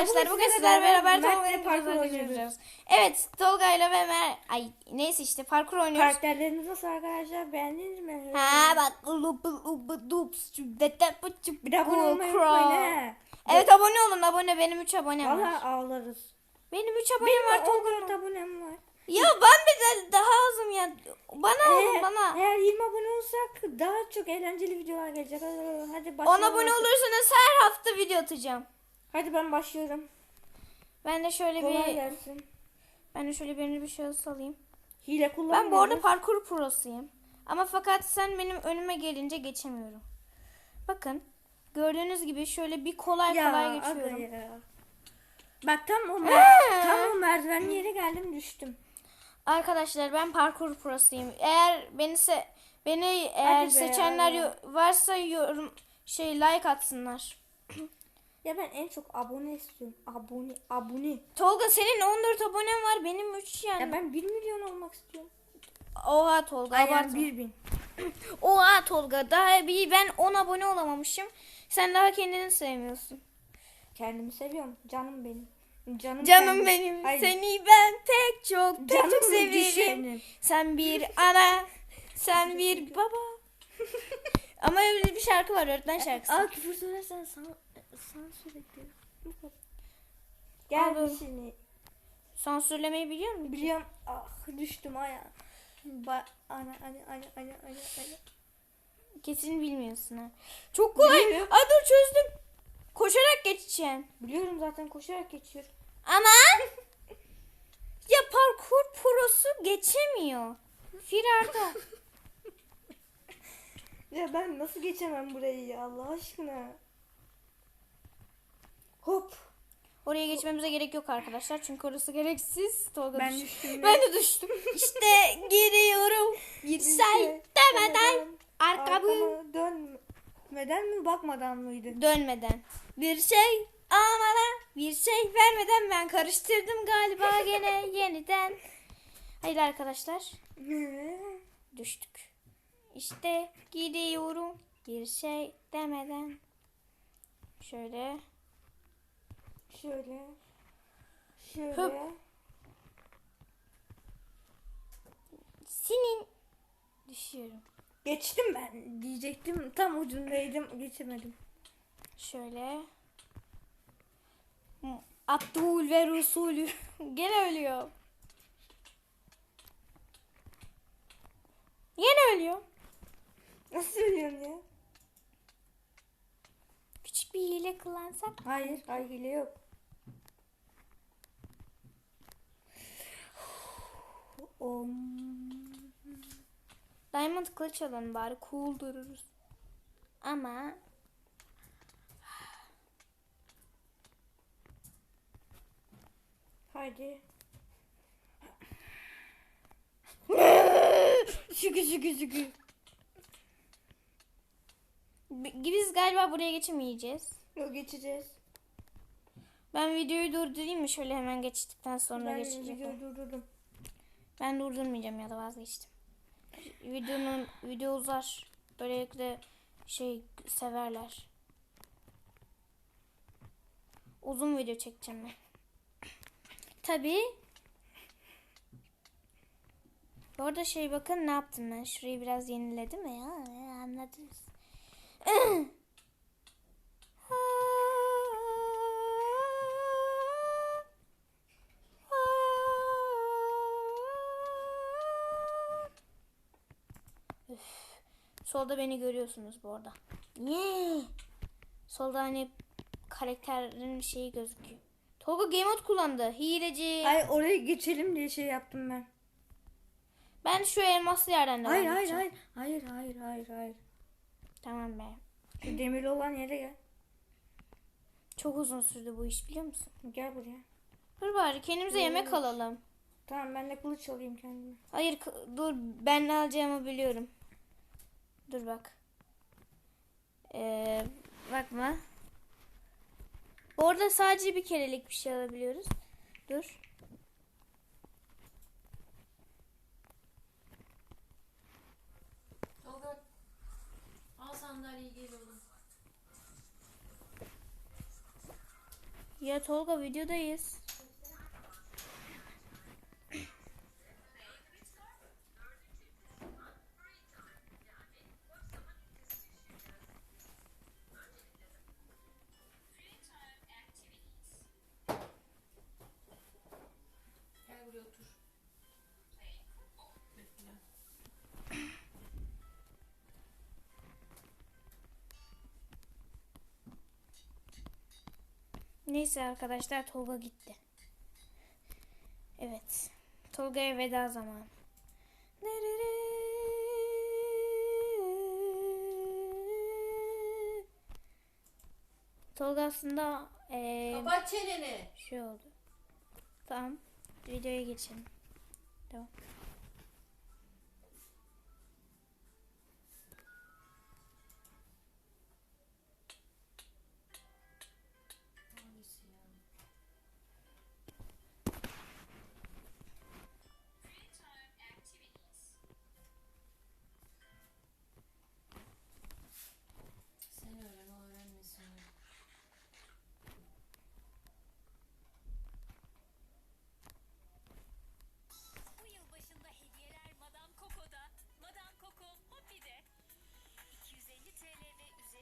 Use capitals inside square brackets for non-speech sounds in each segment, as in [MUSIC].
arkadaşlar. bugün sizlerle beraber Tolga'yla parkur oynuyoruz. Evet Tolga ile ve Mer... Ay neyse işte parkur oynuyoruz. Karakterleriniz nasıl arkadaşlar? Beğendiniz mi? Ha bak lup lup dups Bir de abone olmayı unutmayın. Evet abone olun abone benim 3 abonem var. Valla ağlarız. Benim 3 abonem Benim var Tolga'nın. 14 abonem var. Ya ben bir de daha azım ya. Bana olun Eğer, bana. eğer 20 abone olsak daha çok eğlenceli videolar gelecek. Hadi, hadi 10 başlayalım. abone olursanız her hafta video atacağım. Hadi ben başlıyorum. Ben de şöyle Kolay bir gelsin. ben de şöyle birini bir şöyle salayım. Hile kullanmıyoruz. Ben bu arada parkur prosuyum. Ama fakat sen benim önüme gelince geçemiyorum. Bakın gördüğünüz gibi şöyle bir kolay ya, kolay aga geçiyorum. ya. Bak tam o, mer- tam o merdivenin yere geldim düştüm. Arkadaşlar ben parkur prosuyum. Eğer beni se beni eğer be, seçenler yo- varsa yorum şey like atsınlar. [CLEARS THROAT] Ya ben en çok abone istiyorum. Abone, abone. Tolga senin 14 abonen var benim 3 yani. Ya ben 1 milyon olmak istiyorum. Oha Tolga Ay abartma. yani 1 bin. [CLEARS THROAT] Oha Tolga daha bir ben 10 abone olamamışım. Sen daha kendini sevmiyorsun. Kendimi seviyorum. Canım benim. Canım, Canım kendim. benim seni ben pek çok pek Canım çok severim. Sen bir [LAUGHS] ana, sen bir baba. [LAUGHS] Ama öyle bir şarkı var öğretmen şarkısı. Aa küfür söylersen sana, sana sürekli. Gel Abi. seni. Sansürlemeyi biliyor musun? Biliyorum. Ah düştüm ayağa. Ba ana ana ana ana ana ana. Kesin bilmiyorsun ha. Çok kolay. Biliyorum. Aa dur çözdüm. Koşarak geçeceğim. Biliyorum zaten koşarak geçiyorum. Ama [LAUGHS] ya parkur prosu geçemiyor. Firarda. [LAUGHS] Ya ben nasıl geçemem burayı ya Allah aşkına. Hop. Oraya geçmemize gerek yok arkadaşlar. Çünkü orası gereksiz. Tolga Ben düş- düştüm. Ben de düştüm. İşte giriyorum. Bir şey demeden arkamı dönmeden mi bakmadan mıydı? dönmeden. Bir şey almadan bir şey vermeden ben karıştırdım galiba gene yeniden. Hayır arkadaşlar. Düştük. İşte gidiyorum bir şey demeden. Şöyle. Şöyle. Şöyle. Senin düşüyorum. Geçtim ben diyecektim. Tam ucundaydım. Geçemedim. Şöyle. Abdul ve Resulü. [LAUGHS] Gene ölüyor. Yine ölüyor. Nasıl söylüyorsun ya? Küçük bir hile kullansak. Hayır. Hayır hile yok. Om. Diamond kılıç alalım bari cool dururuz. Ama Haydi. [LAUGHS] şükür şükür şükür. Bi- Biz galiba buraya geçemeyeceğiz. Yok geçeceğiz. Ben videoyu durdurayım mı şöyle hemen geçtikten sonra Ben geçecek. videoyu durdurdum. Ben durdurmayacağım ya da vazgeçtim. Videonun video uzar. Böylelikle şey severler. Uzun video çekeceğim ben. Tabi. Bu arada şey bakın ne yaptım ben. Şurayı biraz yeniledim ya anladınız. [CLEARS THROAT] Solda beni görüyorsunuz bu arada. Niye? Solda hani karakterin şeyi gözüküyor. Tolga game mode kullandı. Hileci. Hayır oraya geçelim diye şey yaptım ben. Ben şu elmaslı yerden devam Hayır hayır hayır. Hayır hayır hayır hayır. Tamam be. Şu demirli olan yere gel. Çok uzun sürdü bu iş biliyor musun? Gel buraya. Dur bari kendimize yemek alalım. Tamam ben de kılıç alayım kendime. Hayır dur ben ne alacağımı biliyorum. Dur bak. Ee, bakma. Orada sadece bir kerelik bir şey alabiliyoruz. Dur. Tolga al sandalyeyi gel oğlum. Ya Tolga videodayız. Neyse arkadaşlar Tolga gitti. Evet. Tolga'ya veda zamanı. Tolga aslında eee Kapat çeneni. şey oldu. Tamam. Videoya geçelim. Tamam.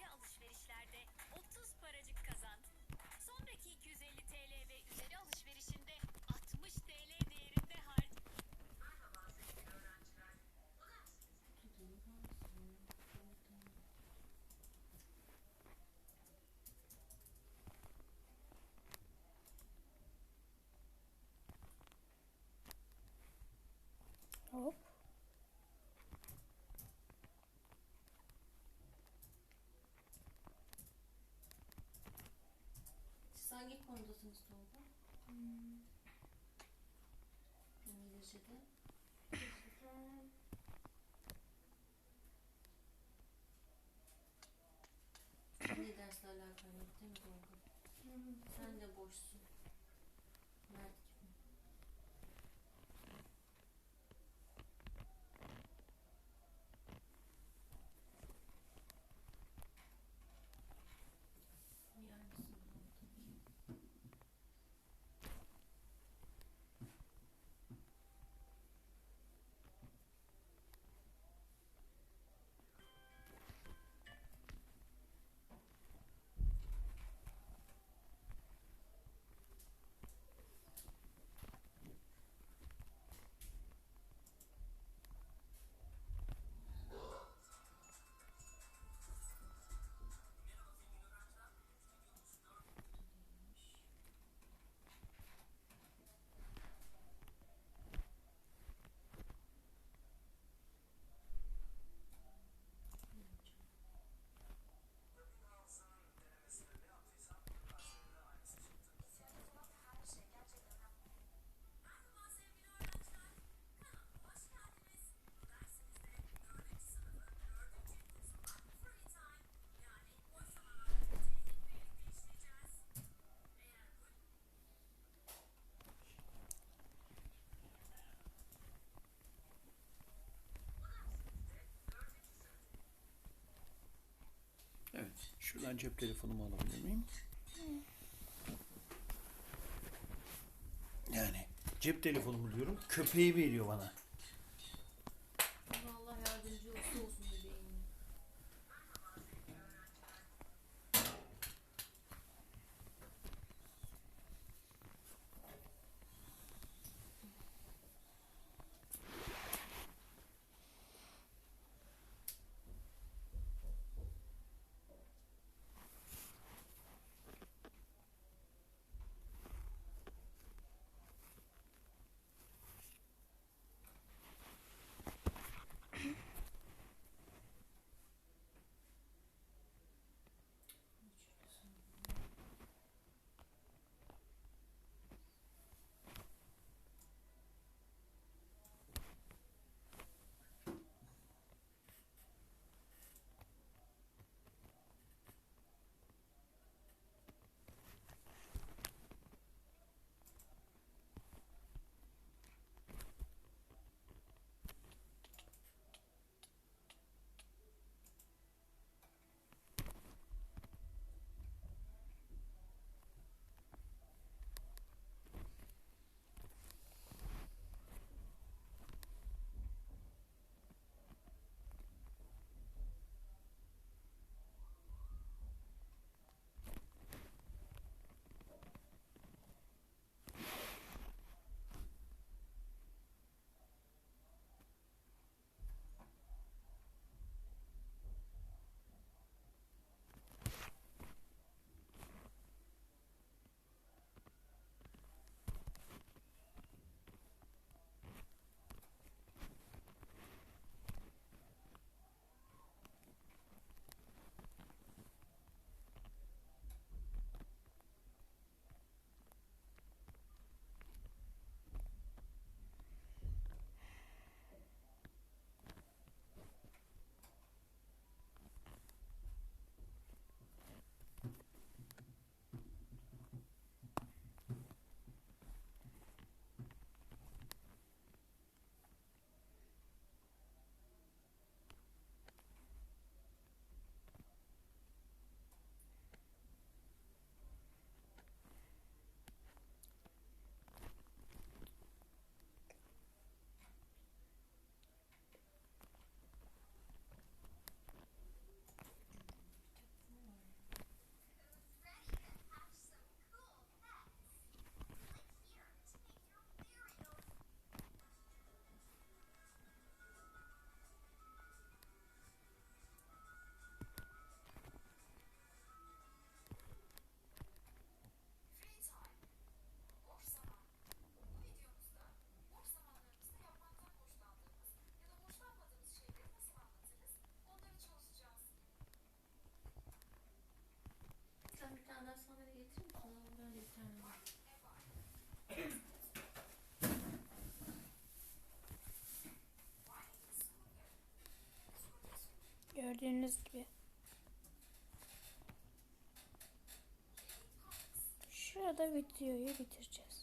Üzeri alışverişlerde 30 paracık kazan. Sonraki 250 TL ve üzeri alışverişinde 60 TL değerinde harc. Hop. Hangi konudasınız Tolga? İngilizce'de. Senin de dersle alakan yok değil mi Tolga? Sen de boşsun. Mert Şuradan cep telefonumu alabilir miyim? Yani cep telefonumu diyorum. Köpeği veriyor bana. Gördüğünüz gibi. Şurada videoyu bitireceğiz.